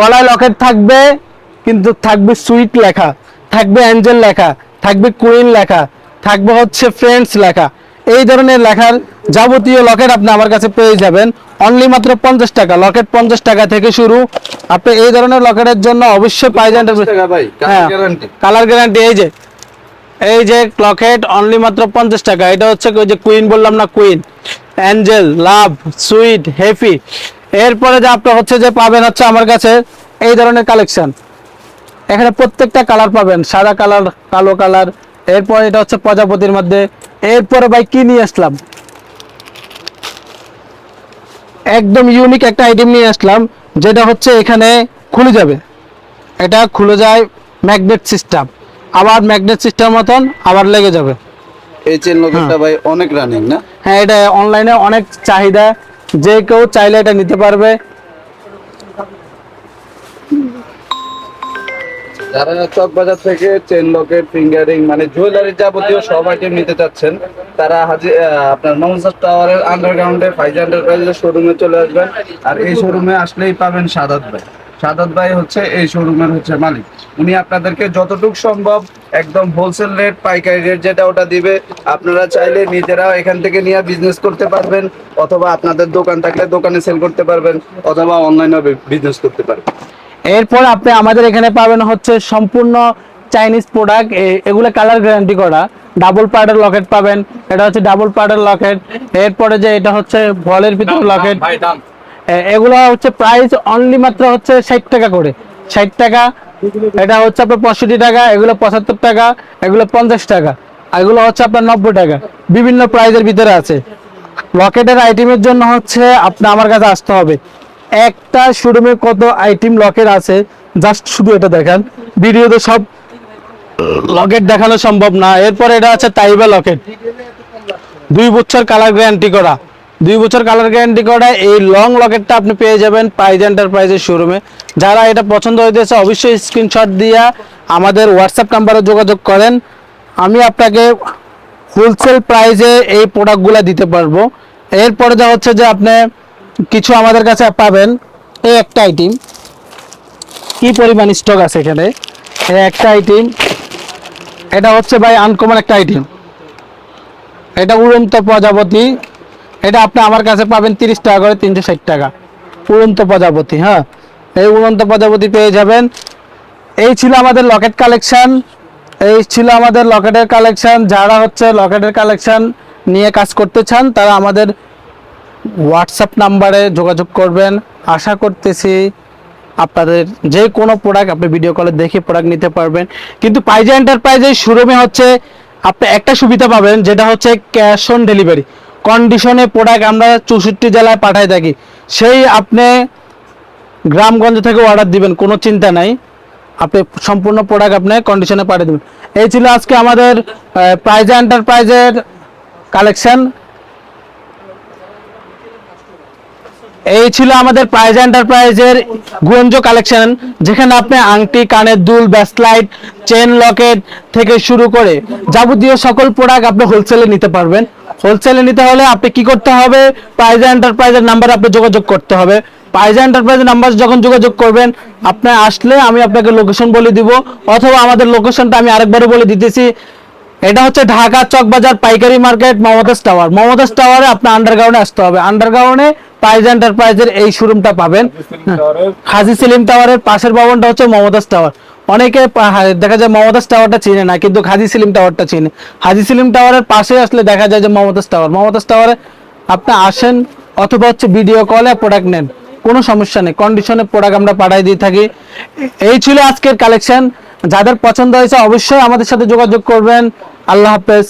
গলায় লকেট থাকবে কিন্তু থাকবে সুইট লেখা থাকবে অ্যাঞ্জেল লেখা থাকবে কুইন লেখা থাকবে হচ্ছে ফ্রেন্ডস লেখা। এই ধরনের লেখার যাবতীয় লকেট আপনি আমার কাছে পেয়ে যাবেন। অনলি মাত্র পঞ্চাশ টাকা লকেট পঞ্চাশ টাকা থেকে শুরু। আপনি এই ধরনের লকেটের জন্য অবশ্যই পাই যান। হ্যাঁ কালার গ্যারান্টি এই যে এই যে লকেট অনলি মাত্র পঞ্চাশ টাকা এটা হচ্ছে ওই যে কুইন বললাম না queen. Angel love sweet happy এরপরে যে আপনার হচ্ছে যে পাবেন হচ্ছে আমার কাছে এই ধরনের কালেকশন এখানে প্রত্যেকটা কালার পাবেন সাদা কালার কালো কালার এরপর এটা হচ্ছে প্রজাপতির মধ্যে। এরপরে ভাই কি নিয়ে আসলাম? একদম ইউনিক একটা আইটেম নিয়ে আসলাম যেটা হচ্ছে এখানে খুলে যাবে। এটা খুলে যায় ম্যাগনেট সিস্টেম আবার ম্যাগনেট সিস্টেম মতন আবার লেগে যাবে। এই চেন লকেটটা ভাই অনেক রানিং না? হ্যাঁ এটা অনলাইনে অনেক চাহিদা। যে কেউ চাইলে এটা নিতে পারবে। যারা চকবাজার থেকে চেন লকেট ফিঙ্গারিং মানে জুয়েলারি যাবতীয় সব আইটেম নিতে চাচ্ছেন, তারা হাজি আপনার মমসার টাওয়ারের আন্ডারগ্রাউন্ডে ফাইভ এন্টারপ্রাইজের শোরুমে চলে আসবেন। আর এই শোরুমে আসলেই পাবেন সাদাত ভাই। সাদাত ভাই হচ্ছে এই শোরুমের হচ্ছে মালিক। উনি আপনাদেরকে যতটুকু সম্ভব একদম হোলসেল রেট পাইকারি রেট যেটা ওটা দিবে। আপনারা চাইলে নিজেরাও এখান থেকে নিয়ে বিজনেস করতে পারবেন অথবা আপনাদের দোকান থাকলে দোকানে সেল করতে পারবেন অথবা অনলাইনে বিজনেস করতে পারবেন। এরপর আপনি আমাদের এখানে পাবেন হচ্ছে সম্পূর্ণ চাইনিজ প্রোডাক্ট এগুলো কালার গ্যারান্টি করা। ডাবল পার্টের লকেট পাবেন এটা হচ্ছে ডাবল পার্টের লকেট এরপরে যে এটা হচ্ছে ভলের ভিতরে লকেট ভাই দাম। এগুলো হচ্ছে প্রাইস অনলি মাত্র হচ্ছে ষাট টাকা করে। ষাট টাকা, এটা হচ্ছে আপনার পঁয়ষট্টি টাকা, এগুলো পঁচাত্তর টাকা, এগুলো পঞ্চাশ টাকা এগুলো হচ্ছে আপনার নব্বই টাকা। বিভিন্ন প্রাইজের ভিতরে আছে। লকেটের আইটেমের জন্য হচ্ছে আপনি আমার কাছে আসতে হবে। একটা শোরুমে কত আইটেম লকেট আছে? জাস্ট শুধু এটা দেখান। ভিডিওতে সব লকেট দেখানো সম্ভব না। এরপর এটা আছে তাইবা লকেট দুই বছর কালার গ্যারান্টি করা। দুই বছর কালার গ্যারান্টি করা এই লং লকেটটা আপনি পেয়ে যাবেন প্রাইজ এন্টারপ্রাইজের শোরুমে যারা এটা পছন্দ হইতেছে অবশ্যই স্ক্রিনশট দিয়ে আমাদের হোয়াটসঅ্যাপ নাম্বারে যোগাযোগ করেন। আমি আপনাকে হোলসেল প্রাইজে এই প্রোডাক্টগুলো দিতে পারব। এরপরে যা হচ্ছে যে আপনি কিছু আমাদের কাছে পাবেন। এই একটা আইটেম কি পরিমাণ স্টক আছে এখানে? একটা আইটেম এটা হচ্ছে ভাই আনকমন একটা আইটেম এটা উড়ন্ত প্রজাপতি। এটা আপনি আমার কাছে পাবেন তিরিশ টাকা করে তিনশো ষাট টাকা। উড়ন্ত প্রজাপতি হ্যাঁ? এই উড়ন্ত প্রজাপতি পেয়ে যাবেন। এই ছিল আমাদের লকেট কালেকশন। এই ছিল আমাদের লকেটের কালেকশন। যারা হচ্ছে লকেটের কালেকশন নিয়ে কাজ করতে চান, তারা আমাদের হোয়াটসঅ্যাপ নাম্বারে যোগাযোগ করবেন। আশা করতেছি আপনাদের যে কোনো প্রোডাক্ট আপনি ভিডিও কলে দেখে প্রোডাক্ট নিতে পারবেন। কিন্তু পাইজা এন্টারপ্রাইজের শোরুমে হচ্ছে আপনি একটা সুবিধা পাবেন, যেটা হচ্ছে ক্যাশ অন ডেলিভারি কন্ডিশনে প্রোডাক্ট আমরা চৌষট্টি জেলায় পাঠাই থাকি, সেই আপনি গ্রামগঞ্জ থেকে অর্ডার দিবেন, কোনো চিন্তা নাই। আপনি সম্পূর্ণ প্রোডাক্ট আপনি কন্ডিশনে পাঠিয়ে দেবেন। এই ছিল আজকে আমাদের প্রাইজা এন্টারপ্রাইজের কালেকশন এই ছিল আমাদের প্রাইজ এন্টারপ্রাইজের গুঞ্জ কালেকশন যেখানে আপনি আংটি, কানের দুল ব্যাসলাইট চেন লকেট থেকে শুরু করে যাবতীয় সকল প্রোডাক্ট আপনি হোলসেলে নিতে পারবেন। হোলসেলে নিতে হলে আপনি কি করতে হবে? প্রাইজা এন্টারপ্রাইজের নাম্বারে আপনি যোগাযোগ করতে হবে। প্রাইজা এন্টারপ্রাইজের নাম্বার যখন যোগাযোগ করবেন আপনি আসলে আমি আপনাকে লোকেশন বলে দিব অথবা আমাদের লোকেশনটা আমি আরেকবারও বলে দিতেছি। এটা হচ্ছে ঢাকা চকবাজার পাইকারি মার্কেট মমতাজ টাওয়ার। মমতাজ টাওয়ারে আপনার আন্ডারগ্রাউন্ডে আসতে হবে। আন্ডারগ্রাউন্ডে প্রাইজ এন্টারপ্রাইজের এই শোরুমটা পাবেন। হাজি সেলিম টাওয়ারের পাশের ভবনটা হচ্ছে মমতাজ টাওয়ার। অনেকে দেখা যায় মমতাজ টাওয়ারটা চিনে না, কিন্তু হাজি সিলিম টাওয়ারটা চিনে। হাজি সিলিম টাওয়ারের পাশে আসলে দেখা যায় যে মমতাজ টাওয়ার। মমতাজ টাওয়ারে আপনি আসেন অথবা হচ্ছে ভিডিও কলে প্রোডাক্ট নেন। কোনো সমস্যা নেই। কন্ডিশনে প্রোডাক্ট আমরা পাঠাই দিয়ে থাকি। এই ছিল আজকের কালেকশন যাদের পছন্দ হয়েছে অবশ্যই আমাদের সাথে যোগাযোগ করবেন। আল্লাহ হাফেজ।